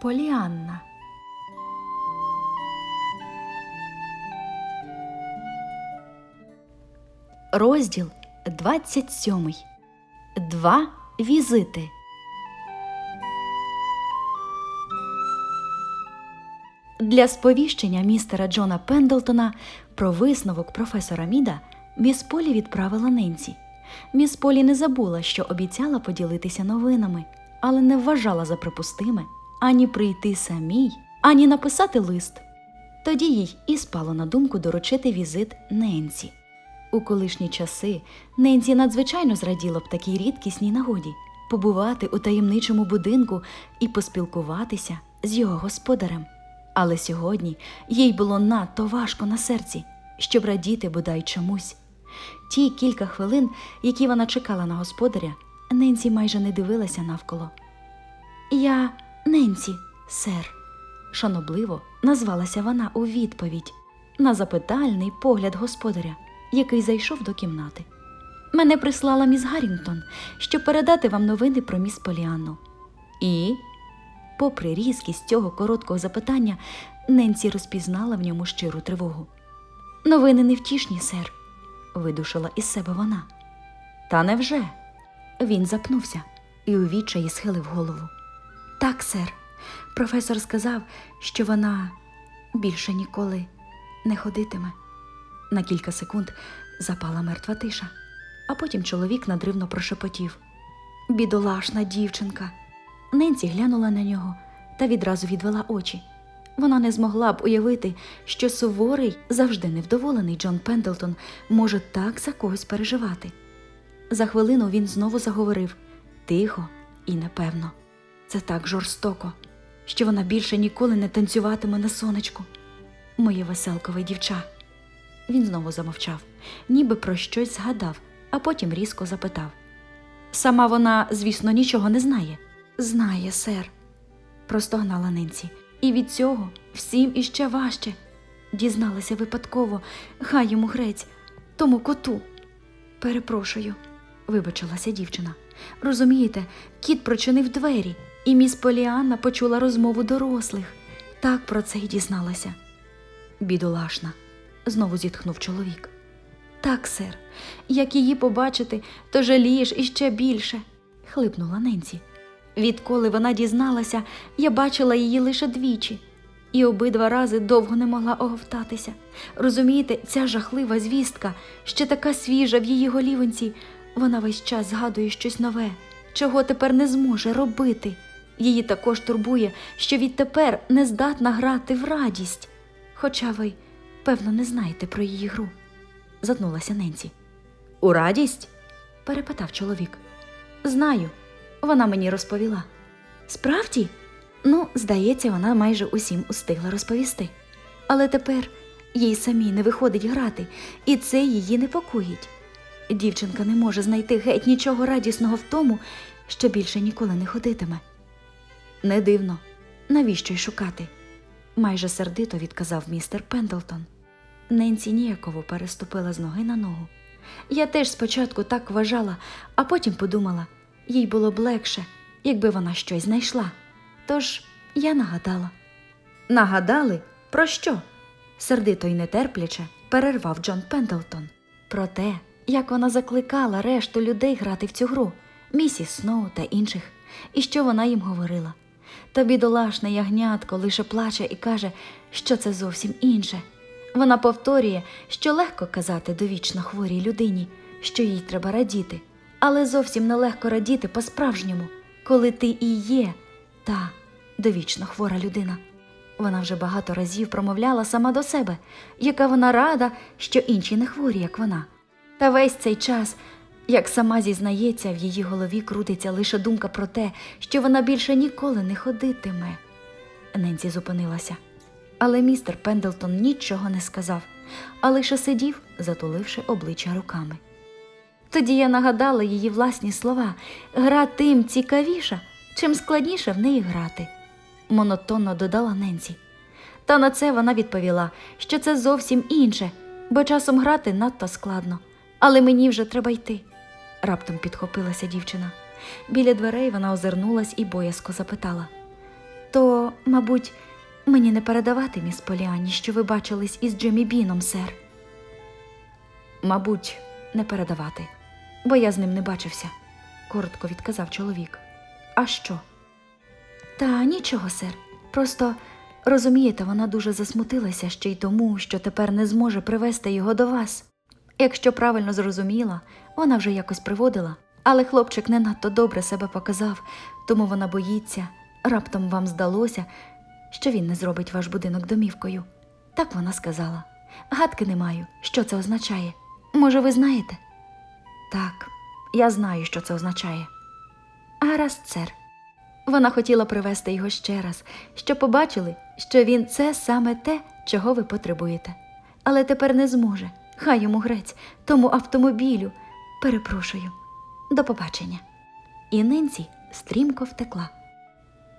Поліанна. Розділ 27. Два візити. Для сповіщення містера Джона Пендлтона про висновок професора Міда міс Полі відправила Ненсі. Міс Полі не забула, що обіцяла поділитися новинами, але не вважала за припустиме ані прийти самій, ані написати лист. Тоді їй і спало на думку доручити візит Ненсі. У колишні часи Ненсі надзвичайно зраділа б такій рідкісній нагоді побувати у таємничому будинку і поспілкуватися з його господарем. Але сьогодні їй було надто важко на серці, щоб радіти бодай чомусь. Ті кілька хвилин, які вона чекала на господаря, Ненсі майже не дивилася навколо. Я Ненсі, сер, шанобливо назвалася вона у відповідь на запитальний погляд господаря, який зайшов до кімнати. Мене прислала міс Гаррінгтон, щоб передати вам новини про міс Поліанну. І, попри різкість цього короткого запитання, Ненсі розпізнала в ньому щиру тривогу. Новини невтішні, сер, видушила із себе вона. Та невже? Він запнувся і у відчаї схилив голову. Так, сер, професор сказав, що вона більше ніколи не ходитиме. На кілька секунд запала мертва тиша, а потім чоловік надривно прошепотів. Бідолашна дівчинка. Ненсі глянула на нього та відразу відвела очі. Вона не змогла б уявити, що суворий, завжди невдоволений Джон Пендлтон може так за когось переживати. За хвилину він знову заговорив тихо і непевно. Це так жорстоко, що вона більше ніколи не танцюватиме на сонечку. Моє веселкове дівча. Він знову замовчав, ніби про щось згадав, а потім різко запитав. Сама вона, звісно, нічого не знає. Знає, сер, простогнала Ненсі. І від цього всім іще важче. Дізналася випадково, хай йому грець, тому коту. Перепрошую, вибачилася дівчина. Розумієте, кіт прочинив двері, і міс Поліанна почула розмову дорослих. Так про це й дізналася. Бідолашна, знову зітхнув чоловік. Так, сер, як її побачити, то жалієш іще більше, хлипнула Ненсі. Відколи вона дізналася, я бачила її лише двічі, і обидва рази довго не могла оговтатися. Розумієте, ця жахлива звістка, ще така свіжа в її голівонці, вона весь час згадує щось нове, чого тепер не зможе робити. Її також турбує, що відтепер не здатна грати в радість. Хоча ви, певно, не знаєте про її гру. Затнулася Ненсі. У радість? перепитав чоловік. Знаю, вона мені розповіла. Справді? Ну, здається, вона майже усім устигла розповісти. Але тепер їй самій не виходить грати, і це її непокоїть. Дівчинка не може знайти геть нічого радісного в тому, що більше ніколи не ходитиме. Не дивно, навіщо й шукати? майже сердито відказав містер Пендлтон. Ненсі ніяково переступила з ноги на ногу. Я теж спочатку так вважала, а потім подумала, їй було б легше, якби вона щось знайшла. Тож я нагадала. Нагадали? Про що? сердито й нетерпляче перервав Джон Пендлтон. Про те, як вона закликала решту людей грати в цю гру, місіс Сноу та інших, і що вона їм говорила. Та бідолашне ягнятко лише плаче і каже, що це зовсім інше. Вона повторює, що легко казати довічно хворій людині, що їй треба радіти, але зовсім нелегко радіти по-справжньому, коли ти і є та довічно хвора людина. Вона вже багато разів промовляла сама до себе, яка вона рада, що інші не хворі, як вона. Та весь цей час, як сама зізнається, в її голові крутиться лише думка про те, що вона більше ніколи не ходитиме. Ненсі зупинилася. Але містер Пендлтон нічого не сказав, а лише сидів, затуливши обличчя руками. Тоді я нагадала її власні слова гра тим цікавіша, чим складніше в неї грати, монотонно додала Ненсі. Та на це вона відповіла, що це зовсім інше, бо часом грати надто складно, але мені вже треба йти. Раптом підхопилася дівчина. Біля дверей вона озирнулась і боязко запитала: То, мабуть, мені не передавати, міс Поліані, що ви бачились із Джиммі Біном, сер. Мабуть, не передавати, бо я з ним не бачився, коротко відказав чоловік. А що? Та нічого, сер. Просто розумієте, вона дуже засмутилася ще й тому, що тепер не зможе привести його до вас. Якщо правильно зрозуміла, вона вже якось приводила, але хлопчик не надто добре себе показав, тому вона боїться, раптом вам здалося, що він не зробить ваш будинок домівкою. Так вона сказала. Гадки не маю, що це означає. Може, ви знаєте? Так, я знаю, що це означає. Гаразд, сер. Вона хотіла привезти його ще раз, щоб побачили, що він це саме те, чого ви потребуєте. Але тепер не зможе. Хай йому грець, тому автомобілю. Перепрошую. До побачення. І Ненсі стрімко втекла.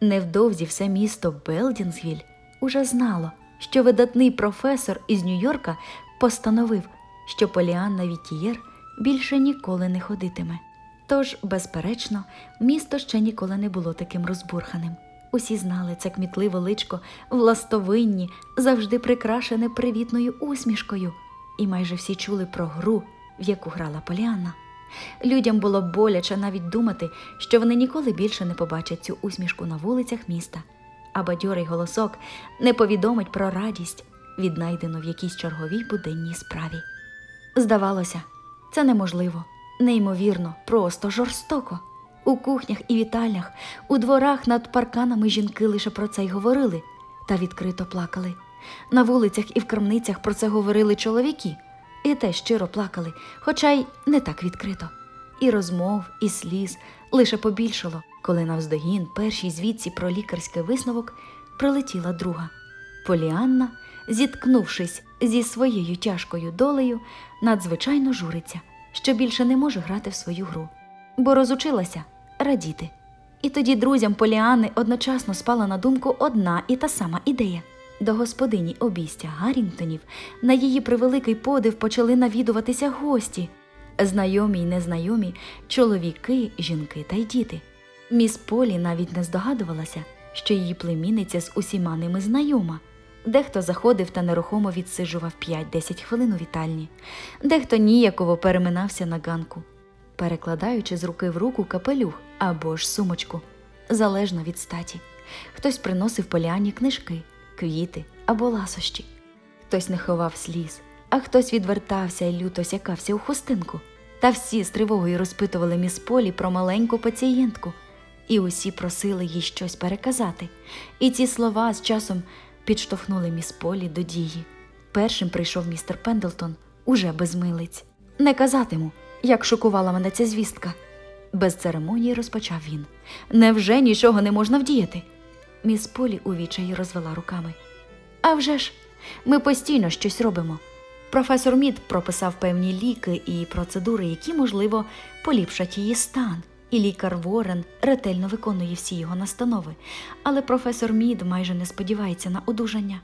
Невдовзі все місто Белдінсвіль уже знало, що видатний професор із Нью-Йорка постановив, що Поліанна Вітієр більше ніколи не ходитиме. Тож, безперечно, місто ще ніколи не було таким розбурханим. Усі знали це кмітливе личко, властовинні, завжди прикрашене привітною усмішкою, і майже всі чули про гру, в яку грала Поліанна. Людям було боляче навіть думати, що вони ніколи більше не побачать цю усмішку на вулицях міста, а бадьорий голосок не повідомить про радість, віднайдену в якійсь черговій буденній справі. Здавалося, це неможливо, неймовірно, просто жорстоко. У кухнях і вітальнях, у дворах над парканами жінки лише про це й говорили та відкрито плакали. На вулицях і в крамницях про це говорили чоловіки, і те щиро плакали, хоча й не так відкрито. І розмов, і сліз лише побільшало, коли навздогін першій звідці про лікарський висновок прилетіла друга. Поліанна, зіткнувшись зі своєю тяжкою долею, надзвичайно журиться, що більше не може грати в свою гру, бо розучилася радіти. І тоді друзям Поліани одночасно спала на думку одна і та сама ідея. До господині обійстя Гаррінгтонів на її превеликий подив почали навідуватися гості знайомі й незнайомі, чоловіки, жінки та й діти. Міс Полі навіть не здогадувалася, що її племінниця з усіма ними знайома. Дехто заходив та нерухомо відсиджував 5-10 хвилин у вітальні, дехто ніяково переминався на ганку, перекладаючи з руки в руку капелюх або ж сумочку, залежно від статі. Хтось приносив поляні книжки, квіти або ласощі, хтось не ховав сліз, а хтось відвертався і люто сякався у хустинку. Та всі з тривогою розпитували міс Полі про маленьку пацієнтку, і усі просили їй щось переказати. І ці слова з часом підштовхнули міс Полі до дії. Першим прийшов містер Пендлтон, уже без милиць. Не казатиму, як шокувала мене ця звістка. Без церемонії розпочав він. Невже нічого не можна вдіяти? Міс Полі у відчаї розвела руками. А вже ж, ми постійно щось робимо. Професор Мід прописав певні ліки і процедури, які, можливо, поліпшать її стан. І лікар Ворен ретельно виконує всі його настанови, але професор Мід майже не сподівається на одужання.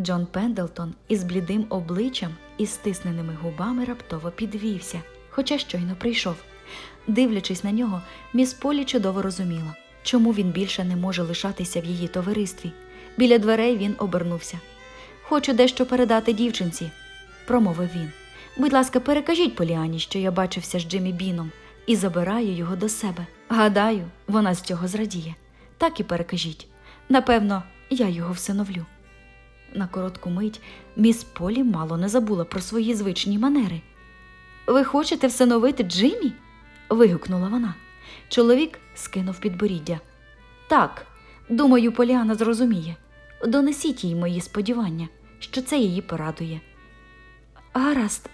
Джон Пендлтон із блідим обличчям і стисненими губами раптово підвівся, хоча щойно прийшов. Дивлячись на нього, міс Полі чудово розуміла, чому він більше не може лишатися в її товаристві. Біля дверей він обернувся. Хочу дещо передати дівчинці, промовив він. Будь ласка, перекажіть Поліані, що я бачився з Джиммі Біном і забираю його до себе. Гадаю, вона з цього зрадіє. Так і перекажіть. Напевно, я його всиновлю. На коротку мить міс Полі мало не забула про свої звичні манери. Ви хочете всиновити Джиммі? вигукнула вона. Чоловік скинув підборіддя. Так, думаю, Поліана зрозуміє. Донесіть їй мої сподівання, що це її порадує. Гаразд,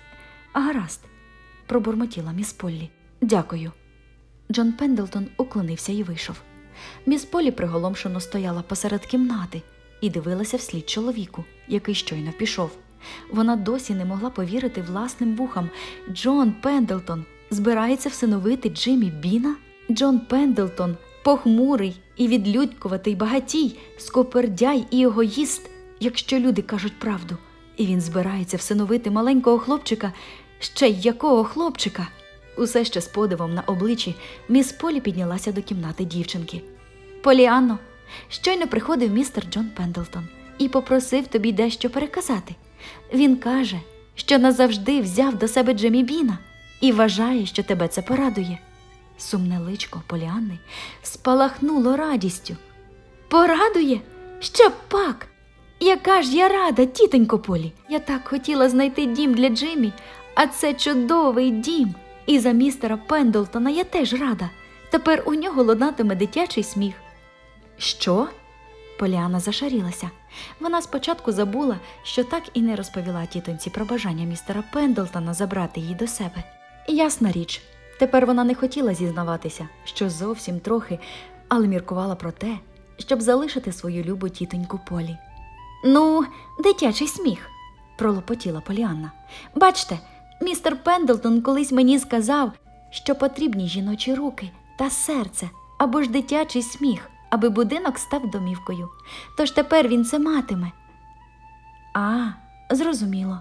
гаразд, пробурмотіла міс Поллі. Дякую. Джон Пендлтон уклонився і вийшов. Міс Полі приголомшено стояла посеред кімнати і дивилася вслід чоловіку, який щойно пішов. Вона досі не могла повірити власним вухам. Джон Пендлтон збирається всиновити Джиммі Біна? Джон Пендлтон, похмурий і відлюдькуватий багатій, скопердяй і егоїст, якщо люди кажуть правду. І він збирається всиновити маленького хлопчика, ще й якого хлопчика? Усе ще з подивом на обличчі міс Полі піднялася до кімнати дівчинки. Поліанно, щойно приходив містер Джон Пендлтон і попросив тобі дещо переказати. Він каже, що назавжди взяв до себе Джемі Біна і вважає, що тебе це порадує. Сумне личко Поліанни спалахнуло радістю. Порадує? Що пак? Яка ж я рада, тітонько Полі. Я так хотіла знайти дім для Джиммі, а це чудовий дім. І за містера Пендлтона я теж рада. Тепер у нього лунатиме дитячий сміх. Що? Поліана зашарілася. Вона спочатку забула, що так і не розповіла тітоньці про бажання містера Пендлтона забрати її до себе. Ясна річ, тепер вона не хотіла зізнаватися, що зовсім трохи, але міркувала про те, щоб залишити свою любу тітоньку Полі. Ну, дитячий сміх, пролопотіла Поліанна. Бачте, містер Пендлтон колись мені сказав, що потрібні жіночі руки та серце або ж дитячий сміх, аби будинок став домівкою. Тож тепер він це матиме. А, зрозуміло,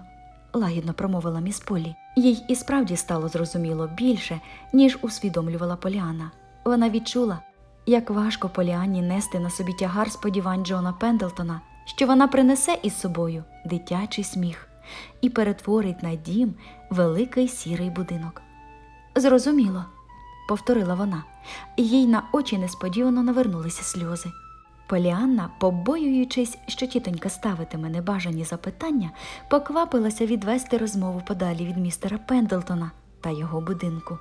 лагідно промовила міс Полі. Їй і справді стало зрозуміло більше, ніж усвідомлювала Поліана. Вона відчула, як важко Поліанні нести на собі тягар сподівань Джона Пендлтона, що вона принесе із собою дитячий сміх і перетворить на дім великий сірий будинок. Зрозуміло, повторила вона, їй на очі несподівано навернулися сльози. Поліанна, побоюючись, що тітонька ставитиме небажані запитання, поквапилася відвести розмову подалі від містера Пендлтона та його будинку.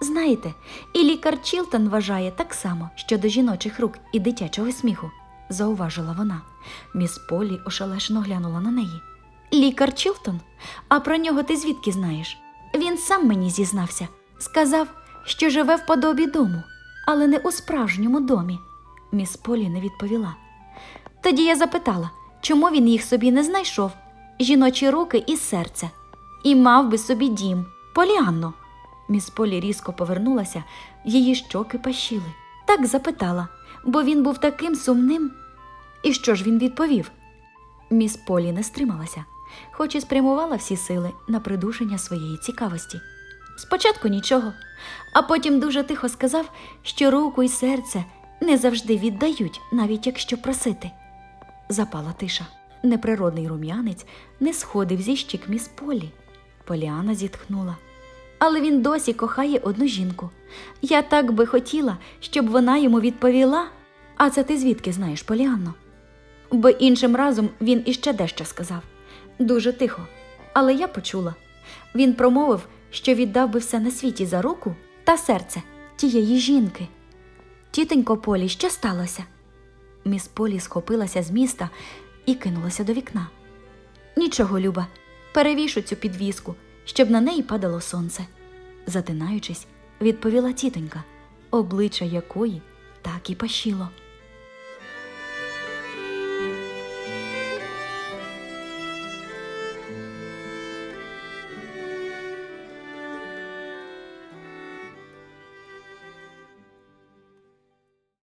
Знаєте, і лікар Чілтон вважає так само щодо жіночих рук і дитячого сміху, зауважила вона. Міс Полі ошелешено глянула на неї. Лікар Чілтон? А про нього ти звідки знаєш? Він сам мені зізнався. Сказав, що живе в подобі дому, але не у справжньому домі. Міс Полі не відповіла. Тоді я запитала, чому він їх собі не знайшов жіночі руки і серце, і мав би собі дім. Поліанно. Міс Полі різко повернулася, її щоки пащили. Так запитала, бо він був таким сумним. І що ж він відповів? Міс Полі не стрималася, хоч і спрямувала всі сили на придушення своєї цікавості. Спочатку нічого, а потім дуже тихо сказав, що руку і серце не завжди віддають, навіть якщо просити. Запала тиша. Неприродний рум'янець не сходив зі щік міс Полі. Поліана зітхнула. Але він досі кохає одну жінку. Я так би хотіла, щоб вона йому відповіла. А це ти звідки знаєш, Поліанно? Бо іншим разом він іще дещо сказав. Дуже тихо. Але я почула. Він промовив, що віддав би все на світі за руку та серце тієї жінки. Тітонько Полі, що сталося? Міс Полі схопилася з міста і кинулася до вікна. Нічого, Люба, перевішу цю підвіску, щоб на неї падало сонце. Затинаючись, відповіла тітонька, обличчя якої так і пащило.